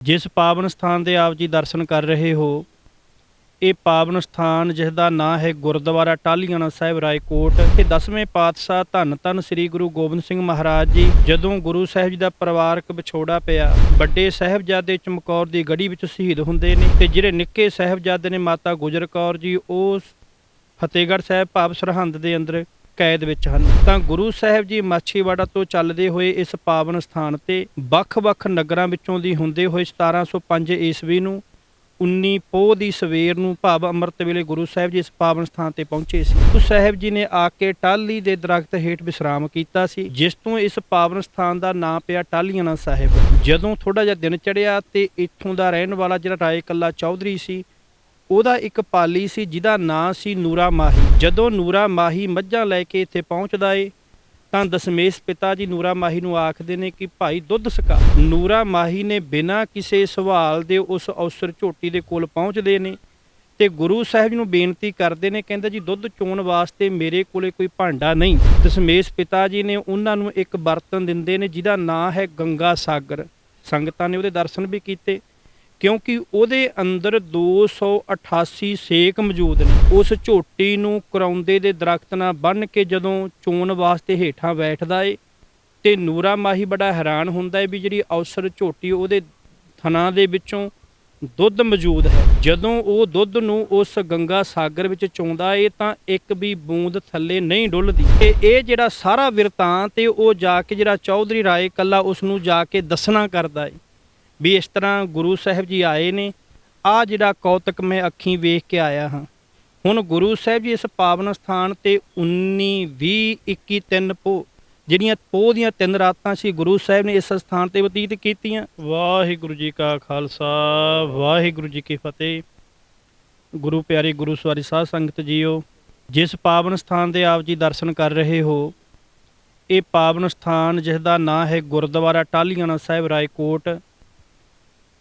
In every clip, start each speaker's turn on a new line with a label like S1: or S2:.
S1: ਜਿਸ ਪਾਵਨ ਸਥਾਨ ਦੇ ਆਪ ਜੀ ਦਰਸ਼ਨ ਕਰ ਰਹੇ ਹੋ, ਇਹ ਪਾਵਨ ਸਥਾਨ ਜਿਸ ਦਾ ਨਾਂ ਹੈ ਗੁਰਦੁਆਰਾ ਟਾਹਲੀਆਣਾ ਸਾਹਿਬ ਰਾਏਕੋਟ, ਇਹ 10ਵੇਂ ਪਾਤਸ਼ਾਹ ਧੰਨ ਧੰਨ ਸ੍ਰੀ ਗੁਰੂ ਗੋਬਿੰਦ ਸਿੰਘ ਮਹਾਰਾਜ ਜੀ ਜਦੋਂ ਗੁਰੂ ਸਾਹਿਬ ਜੀ ਦਾ ਪਰਿਵਾਰਕ ਵਿਛੋੜਾ ਪਿਆ, ਵੱਡੇ ਸਾਹਿਬਜ਼ਾਦੇ ਚਮਕੌਰ ਦੀ ਗੜੀ ਵਿੱਚ ਸ਼ਹੀਦ ਹੁੰਦੇ ਨੇ ਤੇ ਜਿਹੜੇ ਨਿੱਕੇ ਸਾਹਿਬਜ਼ਾਦੇ ਨੇ ਮਾਤਾ ਗੁਜਰ ਕੌਰ ਜੀ ਉਹ ਫਤਿਹਗੜ੍ਹ ਸਾਹਿਬ ਭਾਵ ਸਰਹੰਦ ਦੇ ਅੰਦਰ ਕੈਦ ਵਿੱਚ ਹਨ। ਤਾਂ ਗੁਰੂ ਸਾਹਿਬ ਜੀ ਮਾਛੀਵਾੜਾ ਤੋਂ ਚੱਲਦੇ ਹੋਏ ਇਸ ਪਾਵਨ ਸਥਾਨ ਤੇ ਵੱਖ-ਵੱਖ ਨਗਰਾਂ ਵਿੱਚੋਂ ਦੀ ਹੁੰਦੇ ਹੋਏ 1705 ਈਸਵੀ ਨੂੰ 19 ਪੋਹ ਦੀ ਸਵੇਰ ਨੂੰ ਭਾਵ ਅੰਮ੍ਰਿਤ ਵੇਲੇ ਗੁਰੂ ਸਾਹਿਬ ਜੀ ਇਸ ਪਾਵਨ ਸਥਾਨ ਤੇ ਪਹੁੰਚੇ ਸੀ। ਗੁਰੂ ਸਾਹਿਬ ਜੀ ਨੇ ਆ ਕੇ ਟਾਹਲੀ ਦੇ ਦਰਖਤ ਹੇਠ ਵਿਸਰਾਮ ਕੀਤਾ ਸੀ, ਜਿਸ ਤੋਂ ਇਸ ਪਾਵਨ ਸਥਾਨ ਦਾ ਨਾਂ ਪਿਆ ਟਾਹਲੀਆਣਾ ਸਾਹਿਬ। ਜਦੋਂ ਥੋੜਾ ਜਿਹਾ ਦਿਨ ਚੜਿਆ ਤੇ ਇੱਥੋਂ ਦਾ ਰਹਿਣ ਵਾਲਾ ਜਿਹੜਾ ਰਾਏ ਕੱਲਾ ਚੌਧਰੀ ਸੀ ਉਹਦਾ ਇੱਕ ਪਾਲੀ ਸੀ, ਜਿਹਦਾ ਨਾਂ ਸੀ ਨੂਰਾ ਮਾਹੀ। ਜਦੋਂ ਨੂਰਾ ਮਾਹੀ ਮੱਝਾਂ ਲੈ ਕੇ ਇੱਥੇ ਪਹੁੰਚਦਾ ਏ, ਤਾਂ ਦਸ਼ਮੇਸ਼ ਪਿਤਾ ਜੀ ਨੂਰਾ ਮਾਹੀ ਨੂੰ ਆਖਦੇ ਨੇ ਕਿ ਭਾਈ ਦੁੱਧ ਸਕਾ। ਨੂਰਾ ਮਾਹੀ ਨੇ ਬਿਨਾਂ ਕਿਸੇ ਸਵਾਲ ਦੇ ਉਸ ਅਵਸਰ ਝੋਟੀ ਦੇ ਕੋਲ ਪਹੁੰਚਦੇ ਨੇ ਤੇ ਗੁਰੂ ਸਾਹਿਬ ਨੂੰ ਬੇਨਤੀ ਕਰਦੇ ਨੇ, ਕਹਿੰਦੇ ਜੀ ਦੁੱਧ ਚੋਣ ਵਾਸਤੇ ਮੇਰੇ ਕੋਲੇ ਕੋਈ ਭਾਂਡਾ ਨਹੀਂ। ਦਸ਼ਮੇਸ਼ ਪਿਤਾ ਜੀ ਨੇ ਉਹਨਾਂ ਨੂੰ ਇੱਕ ਬਰਤਨ ਦਿੰਦੇ ਨੇ, ਜਿਹਦਾ ਨਾਂ ਹੈ ਗੰਗਾ ਸਾਗਰ। ਸੰਗਤਾਂ ਨੇ ਉਹਦੇ ਦਰਸ਼ਨ ਵੀ ਕੀਤੇ। ਕਿਉਂਕਿ ਉਹਦੇ ਅੰਦਰ 288 ਸੇਕ ਮੌਜੂਦ ਨੇ। ਉਸ ਝੋਟੀ ਨੂੰ ਕਰਾਉਂਦੇ ਦੇ ਦਰਖਤ ਨਾਲ ਬੰਨ ਕੇ ਜਦੋਂ ਚੋਣ ਵਾਸਤੇ ਹੇਠਾਂ ਬੈਠਦਾ ਏ, ਤੇ ਨੂਰਾ ਮਾਹੀ ਬੜਾ ਹੈਰਾਨ ਹੁੰਦਾ ਏ ਵੀ ਜਿਹੜੀ ਅਵਸਰ ਝੋਟੀ ਉਹਦੇ ਥਣਾ ਦੇ ਵਿੱਚੋਂ ਦੁੱਧ ਮੌਜੂਦ ਹੈ। ਜਦੋਂ ਉਹ ਦੁੱਧ ਨੂੰ ਉਸ ਗੰਗਾ ਸਾਗਰ ਵਿੱਚ ਚੋਂਦਾ ਏ, ਤਾਂ ਇੱਕ ਵੀ ਬੂੰਦ ਥੱਲੇ ਨਹੀਂ ਡੁੱਲਦੀ। ਤੇ ਇਹ ਜਿਹੜਾ ਸਾਰਾ ਵਿਰਤਾਂਤ ਏ, ਉਹ ਜਾ ਕੇ ਜਿਹੜਾ ਚੌਧਰੀ ਰਾਏ ਕੱਲਾ ਉਸ ਨੂੰ ਜਾ ਕੇ ਦੱਸਣਾ ਕਰਦਾ ਏ। ਵੀ ਇਸ ਤਰ੍ਹਾਂ ਗੁਰੂ ਸਾਹਿਬ ਜੀ ਆਏ ਨੇ, ਆ ਜਿਹੜਾ ਕੌਤਕ ਮੈਂ ਅੱਖੀਂ ਵੇਖ ਕੇ ਆਇਆ ਹਾਂ। ਹੁਣ ਗੁਰੂ ਸਾਹਿਬ ਜੀ ਇਸ ਪਾਵਨ ਸਥਾਨ ਤੇ 19 20 21 ਤਿੰਨ ਪੋ, ਜਿਹੜੀਆਂ ਪੋਹ ਦੀਆਂ ਤਿੰਨ ਰਾਤਾਂ ਸੀ, ਗੁਰੂ ਸਾਹਿਬ ਨੇ ਇਸ ਸਥਾਨ ਤੇ ਬਤੀਤ ਕੀਤੀਆਂ। ਵਾਹਿਗੁਰੂ ਜੀ ਕਾ ਖਾਲਸਾ, ਵਾਹਿਗੁਰੂ ਜੀ ਕੀ ਫਤਿਹ। ਗੁਰੂ ਪਿਆਰੇ ਗੁਰੂ ਸਵਾਰੀ ਸਾਧ ਸੰਗਤ ਜੀਓ, ਜਿਸ ਪਾਵਨ ਸਥਾਨ ਦੇ ਆਪ ਜੀ ਦਰਸ਼ਨ ਕਰ ਰਹੇ ਹੋ, ਇਹ ਪਾਵਨ ਸਥਾਨ ਜਿਸ ਦਾ ਨਾਂ ਹੈ ਗੁਰਦੁਆਰਾ ਟਾਹਲੀਆਣਾ ਸਾਹਿਬ, ਰਾਏਕੋਟ।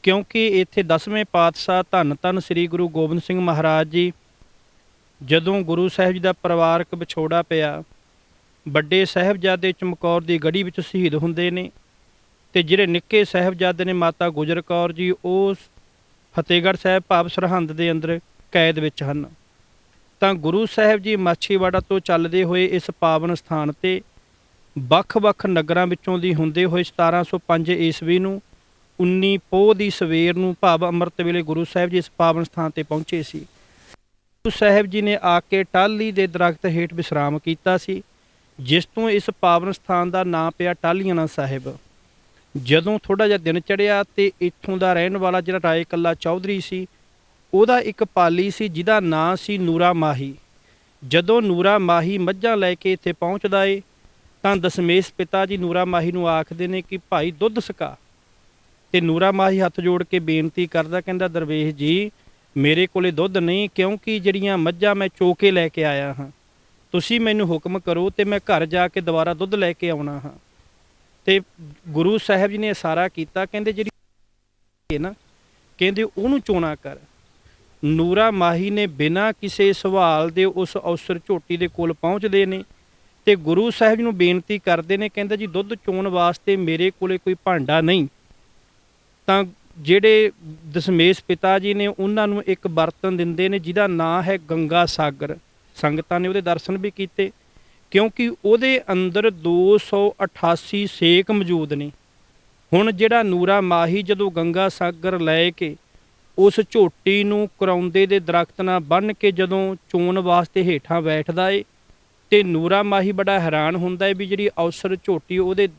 S1: ਕਿਉਂਕਿ ਇੱਥੇ 10ਵੇਂ ਪਾਤਸ਼ਾਹ ਧੰਨ ਧੰਨ ਸ੍ਰੀ ਗੁਰੂ ਗੋਬਿੰਦ ਸਿੰਘ ਮਹਾਰਾਜ ਜੀ ਜਦੋਂ ਗੁਰੂ ਸਾਹਿਬ ਜੀ ਦਾ ਪਰਿਵਾਰਕ ਵਿਛੋੜਾ ਪਿਆ, ਵੱਡੇ ਸਾਹਿਬਜ਼ਾਦੇ ਚਮਕੌਰ ਦੀ ਗੜੀ ਵਿੱਚ ਸ਼ਹੀਦ ਹੁੰਦੇ ਨੇ ਤੇ ਜਿਹੜੇ ਨਿੱਕੇ ਸਾਹਿਬਜ਼ਾਦੇ ਨੇ ਮਾਤਾ ਗੁਜਰ ਕੌਰ ਜੀ, ਉਹ ਫਤਿਹਗੜ੍ਹ ਸਾਹਿਬ ਭਾਵ ਸਰਹੰਦ ਦੇ ਅੰਦਰ ਕੈਦ ਵਿੱਚ ਹਨ। ਤਾਂ ਗੁਰੂ ਸਾਹਿਬ ਜੀ ਮਾਛੀਵਾੜਾ ਤੋਂ ਚੱਲਦੇ ਹੋਏ ਇਸ ਪਾਵਨ ਸਥਾਨ ਤੇ ਵੱਖ-ਵੱਖ ਨਗਰਾਂ ਵਿੱਚੋਂ ਦੀ ਹੁੰਦੇ ਹੋਏ 1705 ਈਸਵੀ ਨੂੰ 19 ਪੋਹ ਦੀ ਸਵੇਰ ਨੂੰ ਭਾਵ ਅੰਮ੍ਰਿਤ ਵੇਲੇ ਗੁਰੂ ਸਾਹਿਬ ਜੀ ਇਸ ਪਾਵਨ ਸਥਾਨ ਤੇ ਪਹੁੰਚੇ ਸੀ। ਗੁਰੂ ਸਾਹਿਬ ਜੀ ਨੇ ਆ ਕੇ ਟਾਹਲੀ ਦੇ ਦਰਖਤ ਹੇਠ ਵਿਸਰਾਮ ਕੀਤਾ ਸੀ, ਜਿਸ ਤੋਂ ਇਸ ਪਾਵਨ ਸਥਾਨ ਦਾ ਨਾਂ ਪਿਆ ਟਾਹਲੀਆਣਾ ਸਾਹਿਬ। ਜਦੋਂ ਥੋੜਾ ਜਿਹਾ ਦਿਨ ਚੜਿਆ ਤੇ ਇੱਥੋਂ ਦਾ ਰਹਿਣ ਵਾਲਾ ਜਿਹੜਾ ਰਾਏ ਕੱਲਾ ਚੌਧਰੀ ਸੀ, ਉਹਦਾ ਇੱਕ ਪਾਲੀ ਸੀ ਜਿਹਦਾ ਨਾਂ ਸੀ ਨੂਰਾ ਮਾਹੀ। ਜਦੋਂ ਨੂਰਾ ਮਾਹੀ ਮੱਝਾਂ ਲੈ ਕੇ ਇੱਥੇ ਪਹੁੰਚਦਾ ਏ, ਤਾਂ ਦਸ਼ਮੇਸ਼ ਪਿਤਾ ਜੀ ਨੂਰਾ ਮਾਹੀ ਨੂੰ ਆਖਦੇ ਨੇ ਕਿ, ਭਾਈ ਦੁੱਧ ਸਕਾ। ਤੇ ਨੂਰਾ ਮਾਹੀ ਹੱਥ ਜੋੜ ਕੇ ਬੇਨਤੀ ਕਰਦਾ, ਕਹਿੰਦਾ, ਦਰਵੇਸ਼ ਜੀ, ਮੇਰੇ ਕੋਲੇ ਦੁੱਧ ਨਹੀਂ, ਕਿਉਂਕਿ ਜਿਹੜੀਆਂ ਮੱਝਾਂ ਮੈਂ ਚੋ ਕੇ ਲੈ ਕੇ ਆਇਆ ਹਾਂ, ਤੁਸੀਂ ਮੈਨੂੰ ਹੁਕਮ ਕਰੋ ਤੇ ਮੈਂ ਘਰ ਜਾ ਕੇ ਦੁਬਾਰਾ ਦੁੱਧ ਲੈ ਕੇ ਆਉਣਾ ਹਾਂ। ਤੇ ਗੁਰੂ ਸਾਹਿਬ ਜੀ ਨੇ ਇਸ਼ਾਰਾ ਕੀਤਾ, ਕਹਿੰਦੇ, ਜਿਹੜੀ ਹੈ ਨਾ, ਕਹਿੰਦੇ, ਉਹਨੂੰ ਚੋਣਾ ਕਰ। ਨੂਰਾ ਮਾਹੀ ਨੇ ਬਿਨਾਂ ਕਿਸੇ ਸਵਾਲ ਦੇ ਉਸ ਅਵਸਰ ਝੋਟੀ ਦੇ ਕੋਲ ਪਹੁੰਚਦੇ ਨੇ ਤੇ ਗੁਰੂ ਸਾਹਿਬ ਜੀ ਨੂੰ ਬੇਨਤੀ ਕਰਦੇ ਨੇ, ਕਹਿੰਦਾ, ਜੀ, ਦੁੱਧ ਚੋਣ ਵਾਸਤੇ ਮੇਰੇ ਕੋਲੇ ਕੋਈ ਭਾਂਡਾ ਨਹੀਂ ਤਾਂ ਜਿਹੜੇ ਦਸ਼ਮੇਸ਼ ਪਿਤਾ ਜੀ ਨੇ ਉਹਨਾਂ ਨੂੰ ਇੱਕ ਬਰਤਨ ਦਿੰਦੇ ਨੇ, ਜਿਹਦਾ ਨਾਂ ਹੈ ਗੰਗਾ ਸਾਗਰ। ਸੰਗਤਾਂ ਨੇ ਉਹਦੇ ਦਰਸ਼ਨ ਵੀ ਕੀਤੇ, ਕਿਉਂਕਿ ਉਹਦੇ ਅੰਦਰ 288 ਸੇਕ ਮੌਜੂਦ ਨੇ। ਹੁਣ ਜਿਹੜਾ ਨੂਰਾ ਮਾਹੀ ਜਦੋਂ ਗੰਗਾ ਸਾਗਰ ਲੈ ਕੇ ਉਸ ਝੋਟੀ ਨੂੰ ਕਰਾਉਂਦੇ ਦੇ ਦਰਖਤ ਨਾਲ ਬੰਨ ਕੇ ਜਦੋਂ ਚੋਣ ਵਾਸਤੇ ਹੇਠਾਂ ਬੈਠਦਾ ਏ, ਤੇ ਨੂਰਾ ਮਾਹੀ ਬੜਾ ਹੈਰਾਨ ਹੁੰਦਾ ਏ ਵੀ ਜਿਹੜੀ ਅਵਸਰ ਝੋਟੀ ਉਹਦੇ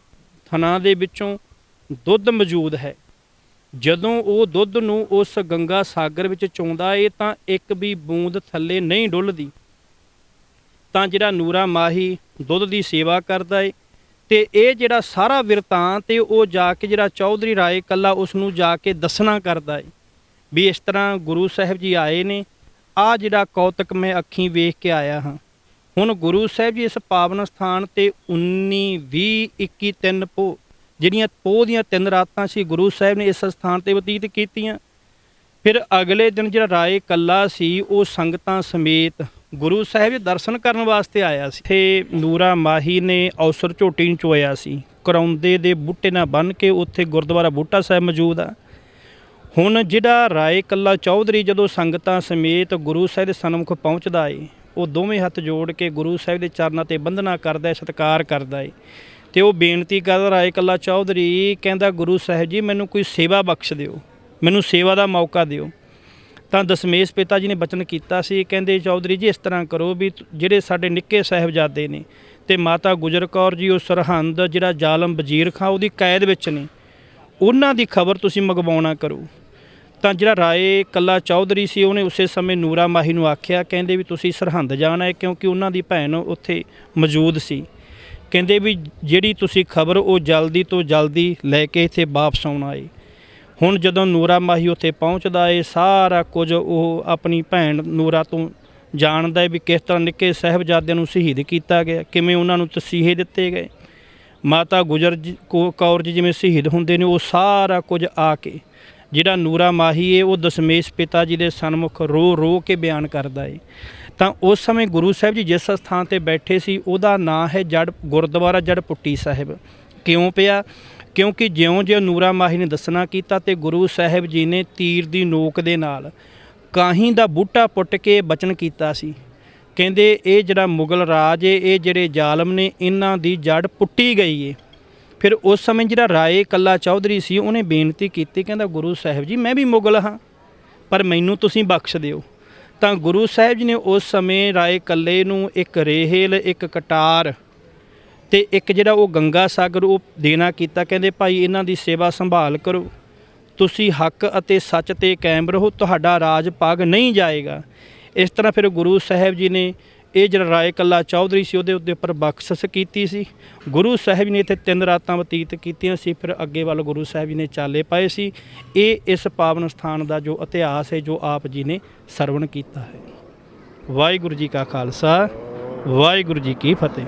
S1: ਥਣਾ ਦੇ ਵਿੱਚੋਂ ਦੁੱਧ ਮੌਜੂਦ ਹੈ। ਜਦੋਂ ਉਹ ਦੁੱਧ ਨੂੰ ਉਸ ਗੰਗਾ ਸਾਗਰ ਵਿੱਚ ਚੋਂਦਾ ਏ ਤਾਂ ਇੱਕ ਵੀ ਬੂੰਦ ਥੱਲੇ ਨਹੀਂ ਡੁੱਲਦੀ। ਤਾਂ ਜਿਹੜਾ ਨੂਰਾ ਮਾਹੀ ਦੁੱਧ ਦੀ ਸੇਵਾ ਕਰਦਾ ਏ ਤੇ ਇਹ ਜਿਹੜਾ ਸਾਰਾ ਵਿਰਤਾਂਤ ਤੇ ਉਹ ਜਾ ਕੇ ਜਿਹੜਾ ਚੌਧਰੀ ਰਾਏ ਕੱਲਾ ਉਸ ਨੂੰ ਜਾ ਕੇ ਦੱਸਣਾ ਕਰਦਾ ਏ ਵੀ ਇਸ ਤਰ੍ਹਾਂ ਗੁਰੂ ਸਾਹਿਬ ਜੀ ਆਏ ਨੇ, ਆ ਜਿਹੜਾ ਕੌਤਕ ਮੈਂ ਅੱਖੀਂ ਵੇਖ ਕੇ ਆਇਆ ਹਾਂ। ਹੁਣ ਗੁਰੂ ਸਾਹਿਬ ਜੀ ਇਸ ਪਾਵਨ ਸਥਾਨ ਤੇ 19 20 21 ਤਿੰਨ, ਪੋ ਜਿਹੜੀਆਂ ਪੋਹ ਦੀਆਂ ਤਿੰਨ ਰਾਤਾਂ ਸੀ ਗੁਰੂ ਸਾਹਿਬ ਨੇ ਇਸ ਸਥਾਨ ਤੇ ਬਤੀਤ ਕੀਤੀਆਂ। ਫਿਰ ਅਗਲੇ ਦਿਨ ਜਿਹੜਾ ਰਾਏ ਕੱਲਾ ਸੀ, ਉਹ ਸੰਗਤਾਂ ਸਮੇਤ ਗੁਰੂ ਸਾਹਿਬ ਦੇ ਦਰਸ਼ਨ ਕਰਨ ਵਾਸਤੇ ਆਇਆ ਸੀ। ਤੇ ਨੂਰਾ ਮਾਹੀ ਨੇ ਔਸਰ ਝੋਟੀ ਨੂੰ ਚੋਇਆ ਸੀ। ਕਰਾਉਂਦੇ ਦੇ ਬੂਟੇ ਨਾਲ ਬੰਨ ਕੇ ਉੱਥੇ ਗੁਰਦੁਆਰਾ ਬੂਟਾ ਸਾਹਿਬ ਮੌਜੂਦ ਆ। ਹੁਣ ਜਿਹੜਾ ਰਾਏ ਕੱਲਾ ਚੌਧਰੀ ਜਦੋਂ ਸੰਗਤਾਂ ਸਮੇਤ ਗੁਰੂ ਸਾਹਿਬ ਦੇ ਸਨਮੁਖ ਪਹੁੰਚਦਾ ਏ, ਉਹ ਦੋਵੇਂ ਹੱਥ ਜੋੜ ਕੇ ਗੁਰੂ ਸਾਹਿਬ ਦੇ ਚਰਨਾਂ ਤੇ ਬੰਦਨਾ ਕਰਦਾ ਏ, ਸਤਿਕਾਰ ਕਰਦਾ ਏ। ਤੇ ਉਹ ਬੇਨਤੀ ਕਰਦਾ ਰਾਏ ਕੱਲਾ ਚੌਧਰੀ, ਕਹਿੰਦਾ, ਗੁਰੂ ਸਾਹਿਬ ਜੀ, ਮੈਨੂੰ ਕੋਈ ਸੇਵਾ ਬਖਸ਼ ਦਿਓ। ਮੈਨੂੰ ਸੇਵਾ ਦਾ ਮੌਕਾ ਦਿਓ। ਤਾਂ ਦਸ਼ਮੇਸ਼ ਪਿਤਾ ਜੀ ਨੇ ਬਚਨ ਕੀਤਾ ਸੀ, ਕਹਿੰਦੇ, ਚੌਧਰੀ ਜੀ, ਇਸ ਤਰ੍ਹਾਂ ਕਰੋ ਵੀ ਜਿਹੜੇ ਸਾਡੇ ਨਿੱਕੇ ਸਾਹਿਬਜ਼ਾਦੇ ਨੇ ਤੇ ਮਾਤਾ ਗੁਜਰ ਕੌਰ ਜੀ, ਉਹ ਸਰਹੰਦ, ਜਿਹੜਾ ਜ਼ਾਲਮ ਵਜ਼ੀਰ ਖਾਂ, ਉਹਦੀ ਕੈਦ ਵਿੱਚ ਨੇ, ਉਹਨਾਂ ਦੀ ਖਬਰ ਤੁਸੀਂ ਮੰਗਵਾਉਣਾ ਕਰੋ। ਤਾਂ ਜਿਹੜਾ ਰਾਏ ਕੱਲਾ ਚੌਧਰੀ ਸੀ, ਉਹਨੇ ਉਸੇ ਸਮੇਂ ਨੂਰਾ ਮਾਹੀ ਨੂੰ ਆਖਿਆ, ਕਹਿੰਦੇ ਵੀ ਤੁਸੀਂ ਸਰਹੰਦ ਜਾਣਾ ਹੈ ਕਿਉਂਕਿ ਉਹਨਾਂ ਦੀ ਭੈਣ ਉੱਥੇ ਮੌਜੂਦ ਸੀ। ਕਹਿੰਦੇ ਵੀ ਜਿਹੜੀ ਤੁਸੀਂ ਖਬਰ ਉਹ ਜਲਦੀ ਤੋਂ ਜਲਦੀ ਲੈ ਕੇ ਇੱਥੇ ਵਾਪਸ ਆਉਣਾ ਏ ਹੁਣ ਜਦੋਂ ਨੂਰਾ ਮਾਹੀ ਉੱਥੇ ਪਹੁੰਚਦਾ ਏ, ਸਾਰਾ ਕੁਝ ਉਹ ਆਪਣੀ ਭੈਣ ਨੂਰਾ ਤੋਂ ਜਾਣਦਾ ਏ ਵੀ ਕਿਸ ਤਰ੍ਹਾਂ ਨਿੱਕੇ ਸਾਹਿਬਜ਼ਾਦਿਆਂ ਨੂੰ ਸ਼ਹੀਦ ਕੀਤਾ ਗਿਆ, ਕਿਵੇਂ ਉਹਨਾਂ ਨੂੰ ਤਸੀਹੇ ਦਿੱਤੇ ਗਏ। ਮਾਤਾ ਗੁਜਰ ਜੀ- ਕੌਰ ਜੀ ਜਿਵੇਂ ਸ਼ਹੀਦ ਹੁੰਦੇ ਨੇ, ਉਹ ਸਾਰਾ ਕੁਝ ਆ ਕੇ ਜਿਹੜਾ ਨੂਰਾ ਮਾਹੀ ਏ, ਉਹ ਦਸ਼ਮੇਸ਼ ਪਿਤਾ ਜੀ ਦੇ ਸਨਮੁਖ ਰੋ ਰੋ ਕੇ ਬਿਆਨ ਕਰਦਾ ਏ। ਤਾਂ ਉਸ ਸਮੇਂ ਗੁਰੂ ਸਾਹਿਬ ਜੀ ਜਿਸ ਸਥਾਨ ਤੇ ਬੈਠੇ ਸੀ, ਉਹਦਾ ਨਾਂ ਹੈ ਜੜ, ਗੁਰਦੁਆਰਾ ਜੜ ਪੁੱਟੀ ਸਾਹਿਬ। ਕਿਉਂ ਪਿਆ? ਕਿਉਂਕਿ ਜਿਉਂ-ਜਿਉਂ ਨੂਰਾ ਮਾਹੀ ਨੇ ਦੱਸਣਾ ਕੀਤਾ ਤੇ ਗੁਰੂ ਸਾਹਿਬ ਜੀ ਨੇ ਤੀਰ ਦੀ ਨੋਕ ਦੇ ਨਾਲ ਕਾਹੀਂ ਦਾ ਬੂਟਾ ਪੁੱਟ ਕੇ ਬਚਨ ਕੀਤਾ ਸੀ। ਕਹਿੰਦੇ, ਇਹ ਜਿਹੜਾ ਮੁਗਲ ਰਾਜ ਏ, ਇਹ ਜਿਹੜੇ ਜ਼ਾਲਮ ਨੇ, ਇਹਨਾਂ ਦੀ ਜੜ ਪੁੱਟੀ ਗਈ ਏ। ਫਿਰ ਉਸ ਸਮੇਂ ਜਿਹੜਾ ਰਾਏ ਕੱਲਾ ਚੌਧਰੀ ਸੀ, ਉਹਨੇ ਬੇਨਤੀ ਕੀਤੀ, ਕਹਿੰਦਾ, ਗੁਰੂ ਸਾਹਿਬ ਜੀ, ਮੈਂ ਵੀ ਮੁਗਲ ਹਾਂ, ਪਰ ਮੈਨੂੰ ਤੁਸੀਂ ਬਖਸ਼ ਦਿਓ। ਤਾਂ ਗੁਰੂ ਸਾਹਿਬ ਜੀ ਨੇ ਉਸ ਸਮੇਂ ਰਾਏ ਕੱਲੇ ਨੂੰ ਇੱਕ ਰੇਹਲ, ਇੱਕ ਕਟਾਰ ਤੇ ਇੱਕ ਜਿਹੜਾ ਉਹ ਗੰਗਾ ਸਾਗਰ ਉਹ ਦੇਣਾ ਕੀਤਾ, ਕਹਿੰਦੇ, ਭਾਈ, ਇਹਨਾਂ ਦੀ ਸੇਵਾ ਸੰਭਾਲ ਕਰੋ। ਤੁਸੀਂ ਹੱਕ ਅਤੇ ਸੱਚ ਤੇ ਕਾਇਮ ਰਹੋ, ਤੁਹਾਡਾ ਰਾਜ ਪਾਗ ਨਹੀਂ ਜਾਏਗਾ। ਇਸ ਤਰ੍ਹਾਂ ਫਿਰ ਗੁਰੂ ਸਾਹਿਬ ਜੀ ਨੇ ਇਹ ਜਿਹੜਾ ਰਾਏ ਕੱਲਾ ਚੌਧਰੀ ਸੀ, ਉਹਦੇ ਉੱਤੇ ਉੱਪਰ ਬਖਸ਼ਿਸ਼ ਕੀਤੀ ਸੀ। ਗੁਰੂ ਸਾਹਿਬ ਨੇ ਇੱਥੇ ਤਿੰਨ ਰਾਤਾਂ ਬਤੀਤ ਕੀਤੀਆਂ ਸੀ, ਫਿਰ ਅੱਗੇ ਵੱਲ ਗੁਰੂ ਸਾਹਿਬ ਜੀ ਨੇ ਚਾਲੇ ਪਾਏ ਸੀ। ਇਹ ਇਸ ਪਾਵਨ ਸਥਾਨ ਦਾ ਜੋ ਇਤਿਹਾਸ ਹੈ, ਜੋ ਆਪ ਜੀ ਨੇ ਸਰਵਣ ਕੀਤਾ ਹੈ। ਵਾਹਿਗੁਰੂ ਜੀ ਕਾ ਖਾਲਸਾ, ਵਾਹਿਗੁਰੂ ਜੀ ਕੀ ਫਤਿਹ।